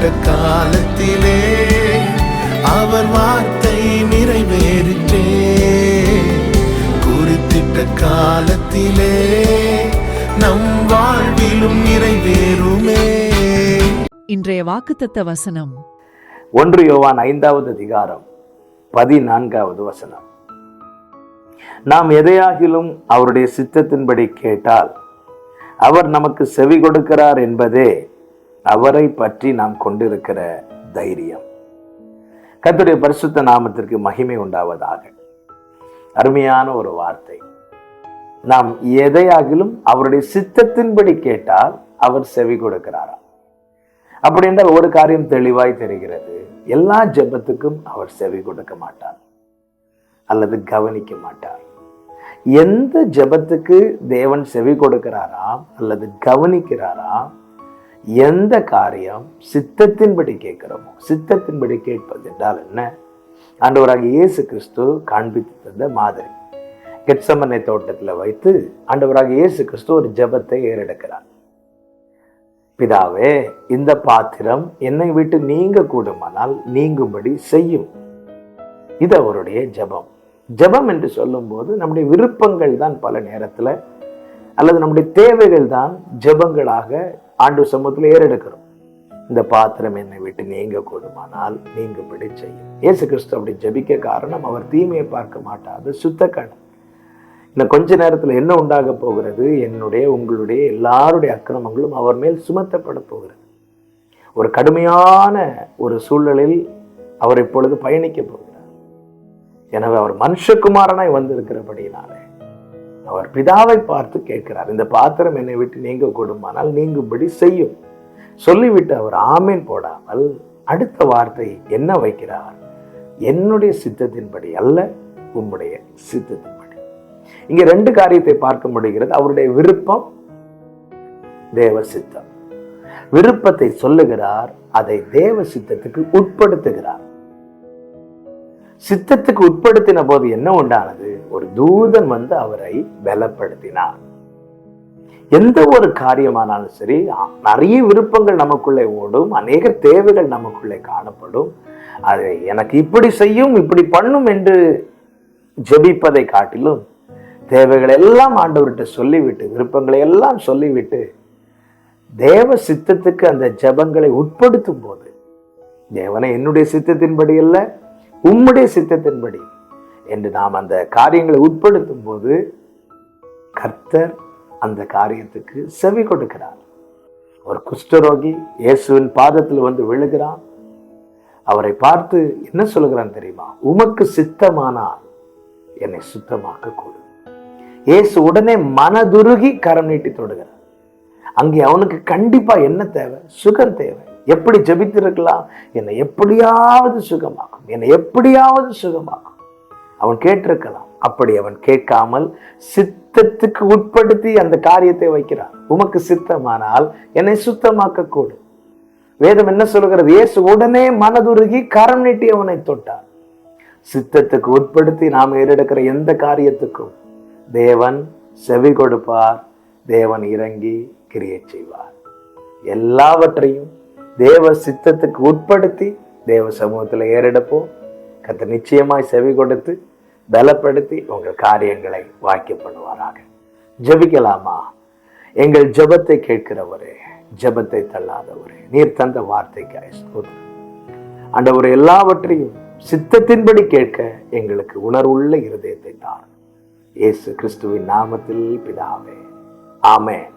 குறித்திட்ட காலத்திலே அவர் வார்த்தை நிறைவேறிற்றே. குறித்திட்ட காலத்திலே நம் வாழ்விலும் நிறைவேறுமே. இன்றைய வாக்குத்தத்த வசனம். ஒன்று யோவான் ஐந்தாவது அதிகாரம் பதினான்காவது வசனம். நாம் எதையாகிலும் அவருடைய சித்தத்தின்படி கேட்டால் அவர் நமக்கு செவி கொடுக்கிறார் என்பதே அவரை பற்றி நாம் கொண்டிருக்கிற தைரியம். கத்துடைய பரிசுத்த நாமத்திற்கு மகிமை உண்டாவதாக. அருமையான ஒரு வார்த்தை. நாம் எதையாகிலும் அவருடைய சித்தத்தின்படி கேட்டால் அவர் செவி கொடுக்கிறாராம் அப்படி என்றால் ஒரு காரியம் தெளிவாய் தெரிகிறது. எல்லா ஜெபத்துக்கும் அவர் செவி கொடுக்க மாட்டார். அல்லது கவனிக்க மாட்டார். எந்த ஜெபத்துக்கு தேவன் செவி கொடுக்கிறாரா அல்லது கவனிக்கிறாரா? எந்த காரியம் சித்தத்தின்படி கேட்கிறோமோ சித்தத்தின்படி கேட்பது என்றால் என்ன? ஆண்டவராக இயேசு கிறிஸ்து காண்பித்து தந்த மாதிரி. கெட்சமனை தோட்டத்தில் வைத்து ஆண்டவராக இயேசு கிறிஸ்து ஒரு ஜெபத்தை ஏறெடுக்கிறார். பிதாவே இந்த பாத்திரம் என்னை விட்டு நீங்க கூடுமானால் நீங்கும்படி செய்யும். இது அவருடைய ஜெபம். ஜெபம் என்று சொல்லும்போது நம்முடைய விருப்பங்கள் தான் பல நேரத்தில் அல்லது நம்முடைய தேவைகள் தான் ஜெபங்களாக ஆண்டு சமூகத்தில் ஏறெடுக்கிறோம். இந்த பாத்திரம் என்னை விட்டு நீங்க கூடுமானால் நீங்கும்படி செய்யும் இயேசு கிறிஸ்து அப்படி ஜெபிக்க காரணம் அவர் தீமையை பார்க்க மாட்டாது சுத்த கண். இன்னும் கொஞ்ச நேரத்தில் என்ன உண்டாக போகிறது? என்னுடைய உங்களுடைய எல்லாருடைய அக்கிரமங்களும் அவர் மேல் சுமத்தப்பட போகிறது. ஒரு கடுமையான ஒரு சூழலில் அவர் இப்பொழுது பயணிக்க போகிறார். எனவே அவர் மனுஷகுமாரனாய் வந்திருக்கிறபடியினாலே அவர் பிதாவை பார்த்து கேட்கிறார் இந்த பாத்திரம் என்னை விட்டு நீங்க கொடுமானால் நீங்கும்படி செய்யும். சொல்லிவிட்டு அவர் ஆமேன் போடாமல் அடுத்த வார்த்தை என்ன வைக்கிறார்? என்னுடைய சித்தத்தின்படி அல்ல உம்முடைய சித்தத்தின்படி. இங்க ரெண்டு காரியத்தை பார்க்க முடிகிறது. அவருடைய விருப்பம் தேவ சித்தம். விருப்பத்தை சொல்லுகிறார் அதை தேவ சித்தத்துக்கு உட்படுத்துகிறார். சித்தத்துக்கு உட்படுத்தின போது என்ன உண்டானது? ஒரு தூதன் வந்து அவரை பலப்படுத்தினார். எந்த ஒரு காரியமானாலும் சரி நிறைய விருப்பங்கள் நமக்குள்ளே ஓடும் அநேக தேவைகள் நமக்குள்ளே காணப்படும். அதை எனக்கு இப்படி செய்யும் இப்படி பண்ணும் என்று ஜெபிப்பதை காட்டிலும் தேவைகளை எல்லாம் ஆண்டவர்கிட்ட சொல்லிவிட்டு விருப்பங்களை எல்லாம் சொல்லிவிட்டு தேவ சித்தத்துக்கு அந்த ஜெபங்களை உட்படுத்தும் போது தேவனை என்னுடைய சித்தத்தின்படி அல்ல உம்முடைய சித்தத்தின்படி என்று நாம் அந்த காரியங்களை உட்படுத்தும் போது கர்த்தர் அந்த காரியத்துக்கு செவி கொடுக்கிறார். ஒரு குஷ்டரோகி இயேசுவின் பாதத்தில் வந்து விழுகிறான். அவரை பார்த்து என்ன சொல்லுகிறான் தெரியுமா? உமக்கு சித்தமானால் என்னை சுத்தமாக்க கூடும் இயேசு உடனே மனதுருகி கரம் நீட்டி தொடுகிறார். அங்கே அவனுக்கு கண்டிப்பா என்ன தேவை? சுகம் தேவை. எப்படி ஜபித்திருக்கலாம்? என்னை எப்படியாவது சுகமாக்கும். என்னை எப்படியாவது சுகமாக்கும். அவன் கேட்டிருக்கலாம். அப்படி அவன் கேட்காமல் சித்தத்துக்கு உட்படுத்தி அந்த காரியத்தை வைக்கிறான். உமக்கு சித்தமானால் என்னை சுத்தமாக்க கூடும் வேதம் என்ன சொல்கிறது இயேசு உடனே மனதுருகி கரம் நீட்டி அவனை தொட்டார். சித்தத்துக்கு உட்படுத்தி நாம் ஏறெடுக்கிற எந்த காரியத்துக்கும் தேவன் செவி கொடுப்பார் தேவன் இறங்கி கிரியை செய்வார். எல்லாவற்றையும் தேவ சித்தத்துக்கு உட்படுத்தி தேவ சமூகத்தில் ஏறெடுப்போம். கத்த நிச்சயமாய் செவி கொடுத்து பலப்படுத்தி உங்கள் காரியங்களை வாக்கிய பண்ணுவாராக. ஜெபிக்கலாமா? எங்கள் ஜெபத்தை கேட்கிறவரே ஜெபத்தை தள்ளாதவரே நீர் தந்த வார்த்தைக்காய் ஸ்தோத்திரம். ஆண்டவர் எல்லாவற்றையும் சித்தத்தின்படி கேட்க எங்களுக்கு உணர்வுள்ள இருதயத்தை தார் இயேசு கிறிஸ்துவின் நாமத்தில் பிதாவே. ஆமென்.